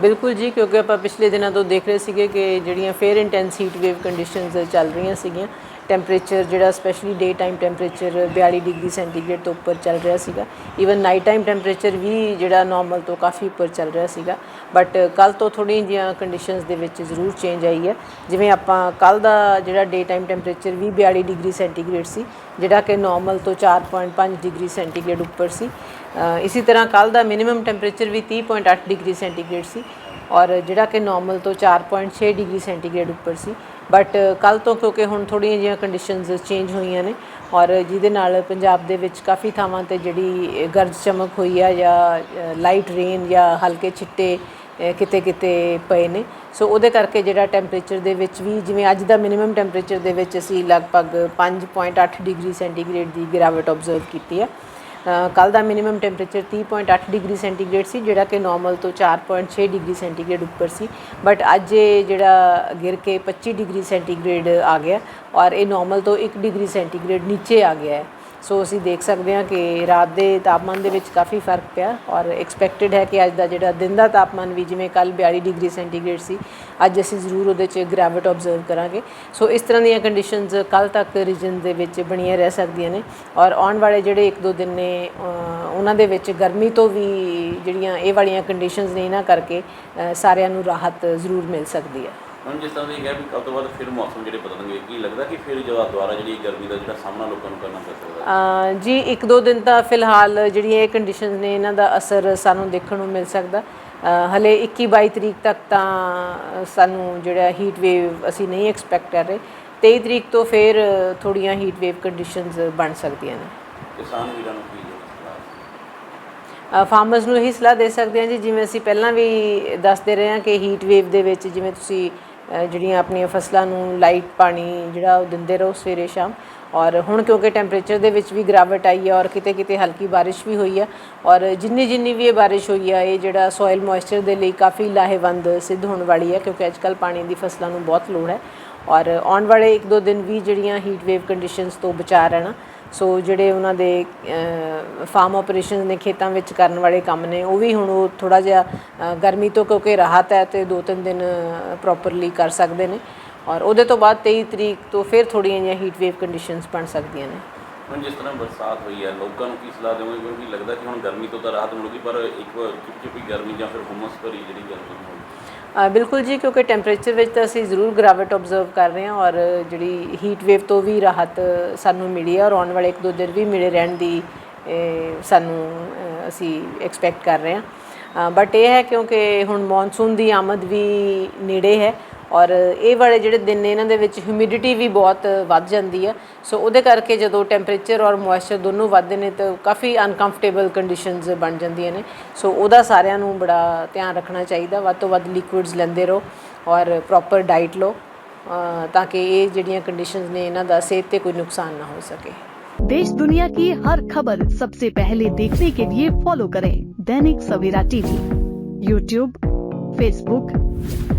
ਬਿਲਕੁਲ ਜੀ, ਕਿਉਂਕਿ ਆਪਾਂ ਪਿਛਲੇ ਦਿਨਾਂ ਤੋਂ ਦੇਖ ਰਹੇ ਸੀਗੇ ਕਿ ਜਿਹੜੀਆਂ fair intense heat wave conditions ਚੱਲ ਰਹੀਆਂ ਸੀਗੀਆਂ। ਟੈਂਪਰੇਚਰ ਜਿਹੜਾ specially day time temperature 42 degree centigrade ਤੋਂ ਉੱਪਰ ਚੱਲ ਰਿਹਾ ਸੀਗਾ। ਈਵਨ ਨਾਈਟ ਟਾਈਮ ਟੈਂਪਰੇਚਰ ਵੀ ਜਿਹੜਾ ਨਾਰਮਲ ਤੋਂ ਕਾਫੀ ਉੱਪਰ ਚੱਲ ਰਿਹਾ ਸੀਗਾ। ਬਟ ਕੱਲ ਤੋਂ ਥੋੜ੍ਹੀਆਂ ਜਿਹੀਆਂ ਕੰਡੀਸ਼ਨਸ ਦੇ ਵਿੱਚ ਜ਼ਰੂਰ ਚੇਂਜ ਆਈ ਹੈ। ਜਿਵੇਂ ਆਪਾਂ ਕੱਲ ਦਾ ਜਿਹੜਾ ਡੇ ਟਾਈਮ ਟੈਂਪਰੇਚਰ ਵੀ 42 ਡਿਗਰੀ ਸੈਂਟੀਗ੍ਰੇਡ ਸੀ ਜਿਹੜਾ ਕਿ ਨਾਰਮਲ ਤੋਂ 4.5 ਡਿਗਰੀ ਸੈਂਟੀਗ੍ਰੇਡ ਉੱਪਰ ਸੀ। ਅ, ਇਸੇ ਤਰ੍ਹਾਂ ਕੱਲ ਦਾ ਮਿਨੀਮਮ ਟੈਂਪਰੇਚਰ ਵੀ 30.8 ਡਿਗਰੀ ਸੈਂਟੀਗ੍ਰੇਡ ਸੀ। ਔਰ ਜਿਹੜਾ ਕਿ ਨਾਰਮਲ ਤੋਂ 4.6 ਡਿਗਰੀ ਸੈਂਟੀਗ੍ਰੇਡ ਉੱਪਰ ਸੀ। ਬਟ ਕੱਲ ਤੋਂ ਕਿਉਂਕਿ ਹੁਣ ਥੋੜ੍ਹੀਆਂ ਜਿਹੀਆਂ ਕੰਡੀਸ਼ਨਸ ਚੇਂਜ ਹੋਈਆਂ ਨੇ ਔਰ ਜਿਹਦੇ ਨਾਲ ਪੰਜਾਬ ਦੇ ਵਿੱਚ ਕਾਫੀ ਥਾਵਾਂ ਤੇ ਜਿਹੜੀ ਗਰਜ ਚਮਕ ਹੋਈ ਆ ਜਾਂ ਲਾਈਟ ਰੇਨ ਜਾਂ ਹਲਕੇ ਛਿੱਟੇ ਕਿਤੇ ਕਿਤੇ ਪਏ ਨੇ। ਸੋ ਉਹਦੇ ਕਰਕੇ ਜਿਹੜਾ ਟੈਂਪਰੇਚਰ ਦੇ ਵਿੱਚ ਵੀ ਜਿਵੇਂ ਅੱਜ ਦਾ ਮਿਨੀਮਮ ਟੈਂਪਰੇਚਰ ਦੇ ਵਿੱਚ ਅਸੀਂ ਲਗਭਗ 5.8 ਡਿਗਰੀ ਸੈਂਟੀਗ੍ਰੇਡ ਦੀ ਗਿਰਾਵਟ ਆਬਜ਼ਰਵ ਕੀਤੀ ਹੈ ਕੱਲ ਦਾ ਮਿਨੀਮਮ ਟੈਂਪਰੇਚਰ 30.8 ਡਿਗਰੀ ਸੈਂਟੀਗ੍ਰੇਡ ਸੀ, ਜਿਹੜਾ ਕਿ ਨਾਰਮਲ ਤੋਂ 4.6 ਡਿਗਰੀ ਸੈਂਟੀਗ੍ਰੇਡ ਉੱਪਰ ਸੀ। ਬਟ ਅੱਜ ਇਹ ਜਿਹੜਾ ਗਿਰ ਕੇ 25 ਡਿਗਰੀ ਸੈਂਟੀਗ੍ਰੇਡ ਆ ਗਿਆ ਔਰ ਇਹ ਨਾਰਮਲ ਤੋਂ 1 ਡਿਗਰੀ ਸੈਂਟੀਗ੍ਰੇਡ ਨੀਚੇ ਆ ਗਿਆ ਹੈ। ਸੋ ਅਸੀਂ ਦੇਖ ਸਕਦੇ ਹਾਂ ਕਿ ਰਾਤ ਦੇ ਤਾਪਮਾਨ ਦੇ ਵਿੱਚ ਕਾਫੀ ਫ਼ਰਕ ਪਿਆ ਔਰ ਐਕਸਪੈਕਟਡ ਹੈ ਕਿ ਅੱਜ ਦਾ ਜਿਹੜਾ ਦਿਨ ਦਾ ਤਾਪਮਾਨ ਵੀ ਜਿਵੇਂ ਕੱਲ 42 ਡਿਗਰੀ ਸੈਂਟੀਗ੍ਰੇਡ ਸੀ, ਅੱਜ ਅਸੀਂ ਜ਼ਰੂਰ ਉਹਦੇ 'ਚ ਗ੍ਰੈਵਿਟ ਆਬਜ਼ਰਵ ਕਰਾਂਗੇ। ਸੋ ਇਸ ਤਰ੍ਹਾਂ ਦੀਆਂ ਕੰਡੀਸ਼ਨਸ ਕੱਲ ਤੱਕ ਰੀਜਨ ਦੇ ਵਿੱਚ ਬਣੀਆਂ ਰਹਿ ਸਕਦੀਆਂ ਨੇ ਔਰ ਆਉਣ ਵਾਲੇ ਜਿਹੜੇ ਇੱਕ ਦੋ ਦਿਨ ਨੇ ਉਹਨਾਂ ਦੇ ਵਿੱਚ ਗਰਮੀ ਤੋਂ ਵੀ ਜਿਹੜੀਆਂ ਇਹ ਵਾਲੀਆਂ ਕੰਡੀਸ਼ਨਸ ਨੇ, ਇਹਨਾਂ ਕਰਕੇ ਸਾਰਿਆਂ ਨੂੰ ਰਾਹਤ ਜ਼ਰੂਰ ਮਿਲ ਸਕਦੀ ਹੈ। ਹੁਣ ਜਿਸ ਤਰ੍ਹਾਂ ਤੁਸੀਂ ਕਿਹਾ ਵੀ ਤੋਂ ਬਾਅਦ ਫਿਰ ਮੌਸਮ ਜਿਹੜੇ ਬਦਲਣਗੇ ਕੀ ਲੱਗਦਾ ਕਿ ਫਿਰ ਜਦੋਂ ਦੁਬਾਰਾ ਜਿਹੜੀ ਗਰਮੀ ਦਾ ਜਿਹੜਾ ਸਾਹਮਣਾ ਲੋਕਾਂ ਨੂੰ ਕਰਨਾ ਪੈ ਸਕਦਾ? ਅ, ਜੀ ਇੱਕ ਦੋ ਦਿਨ ਤਾਂ ਫਿਲਹਾਲ ਜਿਹੜੀਆਂ ਇਹ ਕੰਡੀਸ਼ਨਸ ਨੇ ਇਹਨਾਂ ਦਾ ਅਸਰ ਸਾਨੂੰ ਦੇਖਣ ਨੂੰ ਮਿਲ ਸਕਦਾ। ਅ, ਹਲੇ 21 22 ਤਰੀਕ ਤੱਕ ਤਾਂ ਸਾਨੂੰ ਜਿਹੜਾ ਹੀਟ ਵੇਵ ਅਸੀਂ ਨਹੀਂ ਐਕਸਪੈਕਟ ਕਰ ਰਹੇ। 23 ਤਰੀਕ ਤੋਂ ਫਿਰ ਥੋੜੀਆਂ ਹੀਟ ਵੇਵ ਕੰਡੀਸ਼ਨਸ ਬਣ ਸਕਦੀਆਂ ਨੇ। ਕਿਸਾਨ ਵੀਰਾਂ ਨੂੰ ਕੀ ਸਲਾਹ? ਫਾਰਮਰਸ ਨੂੰ ਇਹੀ ਸਲਾਹ ਦੇ ਸਕਦੇ ਹਾਂ ਜੀ ਜਿਵੇਂ ਅਸੀਂ ਪਹਿਲਾਂ ਵੀ ਦੱਸਦੇ ਰਹੇ ਹਾਂ ਕਿ ਹੀਟ ਵੇਵ ਦੇ ਵਿੱਚ ਜਿਵੇਂ ਤੁਸੀਂ ਜਿਹੜੀਆਂ ਆਪਣੀਆਂ ਫਸਲਾਂ ਨੂੰ ਲਾਈਟ ਪਾਣੀ ਜਿਹੜਾ ਉਹ ਦਿੰਦੇ ਰਹੋ ਸਵੇਰੇ ਸ਼ਾਮ। ਔਰ ਹੁਣ ਕਿਉਂਕਿ ਟੈਂਪਰੇਚਰ ਦੇ ਵਿੱਚ ਵੀ ਗਿਰਾਵਟ ਆਈ ਹੈ ਔਰ ਕਿਤੇ ਕਿਤੇ ਹਲਕੀ ਬਾਰਿਸ਼ ਵੀ ਹੋਈ ਹੈ। ਔਰ ਜਿੰਨੀ ਜਿੰਨੀ ਵੀ ਇਹ ਬਾਰਿਸ਼ ਹੋਈ ਹੈ, ਇਹ ਜਿਹੜਾ ਸੋਇਲ ਮੋਇਸਚਰ ਦੇ ਲਈ ਕਾਫੀ ਲਾਹੇਵੰਦ ਸਿੱਧ ਹੋਣ ਵਾਲੀ ਹੈ ਕਿਉਂਕਿ ਅੱਜਕੱਲ ਪਾਣੀ ਦੀ ਫਸਲਾਂ ਨੂੰ ਬਹੁਤ ਲੋੜ ਹੈ। ਔਰ ਆਉਣ ਵਾਲੇ ਇੱਕ ਦੋ ਦਿਨ ਵੀ ਜਿਹੜੀਆਂ ਹੀਟ ਵੇਵ ਕੰਡੀਸ਼ਨਸ ਤੋਂ ਬਚਾ ਰਹਿਣਾ। ਸੋ ਜਿਹੜੇ ਉਹਨਾਂ ਦੇ ਫਾਰਮ ਆਪਰੇਸ਼ਨਸ ਨੇ ਖੇਤਾਂ ਵਿੱਚ ਕਰਨ ਵਾਲੇ ਕੰਮ ਨੇ, ਉਹ ਵੀ ਹੁਣ ਉਹ ਥੋੜਾ ਜਿਹਾ ਗਰਮੀ ਤੋਂ ਕਿਉਂਕਿ ਰਾਹਤ ਹੈ ਤੇ ਦੋ ਤਿੰਨ ਦਿਨ ਪ੍ਰੋਪਰਲੀ ਕਰ ਸਕਦੇ ਨੇ। ਔਰ ਉਹਦੇ ਤੋਂ ਬਾਅਦ 23 ਤਰੀਕ ਤੋਂ ਫਿਰ ਥੋੜੀਆਂ ਜਿਹੀਆਂ ਹੀਟ ਵੇਵ ਕੰਡੀਸ਼ਨਸ ਬਣ ਸਕਦੀਆਂ ਨੇ। ਹੁਣ ਜਿਸ ਤਰ੍ਹਾਂ ਬਰਸਾਤ ਹੋਈ ਹੈ, ਲੋਕਾਂ ਨੂੰ ਕੀ ਸਲਾਹ ਦੇਵੋਗੇ? ਕਿਉਂਕਿ ਲੱਗਦਾ ਕਿ ਹੁਣ ਗਰਮੀ ਤੋਂ ਤਾਂ ਰਾਹਤ ਮਿਲੂਗੀ, ਪਰ ਇੱਕ ਚਿਪਚਿਪੀ ਗਰਮੀ ਜਾਂ ਫਿਰ ਹੁਮਸ ਭਰੀ ਜਿਹੜੀ ਗਰਮੀ ਹੋਊਗੀ। ਬਿਲਕੁਲ ਜੀ, ਕਿਉਂਕਿ ਟੈਂਪਰੇਚਰ ਵਿੱਚ ਤਾਂ ਅਸੀਂ ਜ਼ਰੂਰ ਗ੍ਰੈਵਿਟ ਆਬਜ਼ਰਵ ਕਰ ਰਹੇ ਹਾਂ ਔਰ ਜਿਹੜੀ ਹੀਟ ਵੇਵ ਤੋਂ ਵੀ ਰਾਹਤ ਸਾਨੂੰ ਮਿਲੀ ਹੈ ਔਰ ਆਉਣ ਵਾਲੇ ਇੱਕ ਦੋ ਦਿਨ ਵੀ ਮਿਲੇ ਰਹਿਣ ਦੀ ਸਾਨੂੰ ਅਸੀਂ ਐਕਸਪੈਕਟ ਕਰ ਰਹੇ ਹਾਂ। ਬਟ ਇਹ ਹੈ ਕਿਉਂਕਿ ਹੁਣ ਮੌਨਸੂਨ ਦੀ ਆਮਦ ਵੀ ਨੇੜੇ ਹੈ। ਔਰ ਇਹ ਵਾਲੇ ਜਿਹੜੇ ਦਿਨ ਨੇ ਇਹਨਾਂ ਦੇ ਵਿੱਚ ਹਿਊਮਿਡਿਟੀ ਵੀ ਬਹੁਤ ਵੱਧ ਜਾਂਦੀ ਹੈ ਸੋ ਉਹਦੇ ਕਰਕੇ ਜਦੋਂ ਟੈਂਪਰੇਚਰ ਔਰ ਮੋਇਸਚਰ ਦੋਨੋਂ ਵੱਧਦੇ ਨੇ ਤਾਂ ਕਾਫੀ ਅਨਕੰਫਰਟੇਬਲ ਕੰਡੀਸ਼ਨਸ ਬਣ ਜਾਂਦੀਆਂ ਨੇ ਸੋ ਉਹਦਾ ਸਾਰਿਆਂ ਨੂੰ ਬੜਾ ਧਿਆਨ ਰੱਖਣਾ ਚਾਹੀਦਾ ਵੱਧ ਤੋਂ ਵੱਧ ਲਿਕੁਇਡਸ ਲੈਂਦੇ ਰਹੋ ਔਰ ਪ੍ਰੋਪਰ ਡਾਈਟ ਲਓ ਅ, ਤਾਂ ਕਿ ਇਹ ਜਿਹੜੀਆਂ ਕੰਡੀਸ਼ਨਸ ਨੇ ਇਹਨਾਂ ਦਾ ਸਿਹਤ ਤੇ ਕੋਈ ਨੁਕਸਾਨ ਨਾ ਹੋ ਸਕੇ देश दुनिया की हर खबर सबसे पहले देखने के लिए फॉलो करें Dainik Savera TV YouTube Facebook